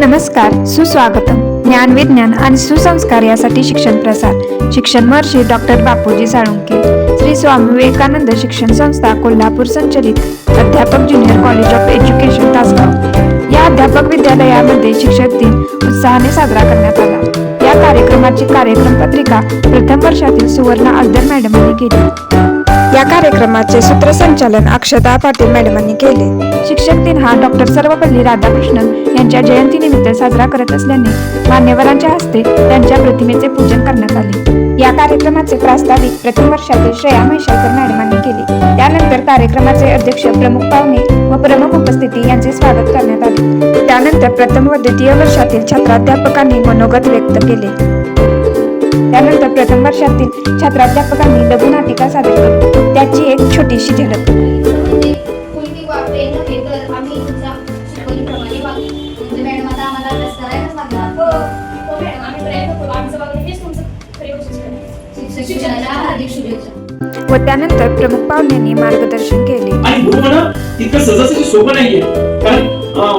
नमस्कार सुस्वागतम. ज्ञान विज्ञान आणि सुसंस्कार यासाठी शिक्षण प्रसार. शिक्षण महर्षी डॉक्टर बापूजी साळुंके. श्री स्वामी विवेकानंद शिक्षण संस्था कोल्हापूर संचलित. अध्यापक junior college of education Tasgaon. या अध्यापक विद्यालयामध्ये शिक्षक दिन उत्साहाने साजरा करण्यात आला. या कार्यक्रमाची कार्यक्रम पत्रिका प्रथम वर्षातील सुवर्ण अल्दर मॅडमांनी केली. या कार्यक्रमाचे सूत्रसंचालन अक्षता पाटील मॅडमांनी केले. शिक्षक दिन हा डॉक्टर सर्वपल्ली राधाकृष्णन यांच्या जयंतीनिमित्त साजरा करत असल्याने मान्यवरांच्या हस्ते त्यांच्या प्रतिमेचे पूजन करण्यात आले. या कार्यक्रमाचे प्रास्ताविक प्रथम वर्षातील श्रेया म्हैशाळकर मॅडमांनी केले. त्यानंतर कार्यक्रमाचे अध्यक्ष प्रमुख पाहुणे व प्रमुख उपस्थिती यांचे स्वागत करण्यात आले. त्यानंतर प्रथम व द्वितीय वर्षातील छात्राध्यापकांनी मनोगत व्यक्त केले. प्रथम वर्षातील छात्राध्यापकांनी लघुनाटिका सादर केली. त्याची एक छोटीशी झलक. हो हो व त्यानंतर प्रमुख पाहुण्यांनी मार्गदर्शन केले. आणि तितकं सोपं नाहीये. कारण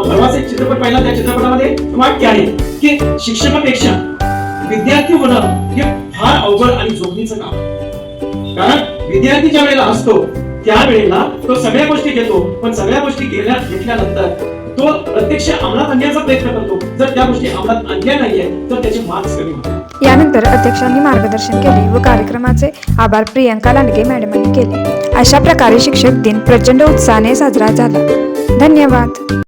परवाच एक चित्रपट पाहिला त्या चित्रपटामध्ये? वाक्य आहे की शिक्षकापेक्षा विद्यार्थी होणं हे फार अवघड आणि जोखमीचं काम. कारण विद्यार्थी ज्या वेळेला असतो त्यावेळेला तो सगळ्या गोष्टी घेतो पण सगळ्या गोष्टी घेण्या घेतल्यानंतर तो प्रत्यक्ष अंमलात आणण्याचा प्रयत्न करतो. जर त्या गोष्टी अंमलात आणल्या नाहीये तर त्याचे मार्क्स कमी होतात. यानंतर अध्यक्षांनी मार्गदर्शन केले व कार्यक्रमाचे आभार प्रियंका लांडगे मॅडमांनी केले. अशा प्रकारे शिक्षक दिन प्रचंड उत्साहाने साजरा झाला. धन्यवाद.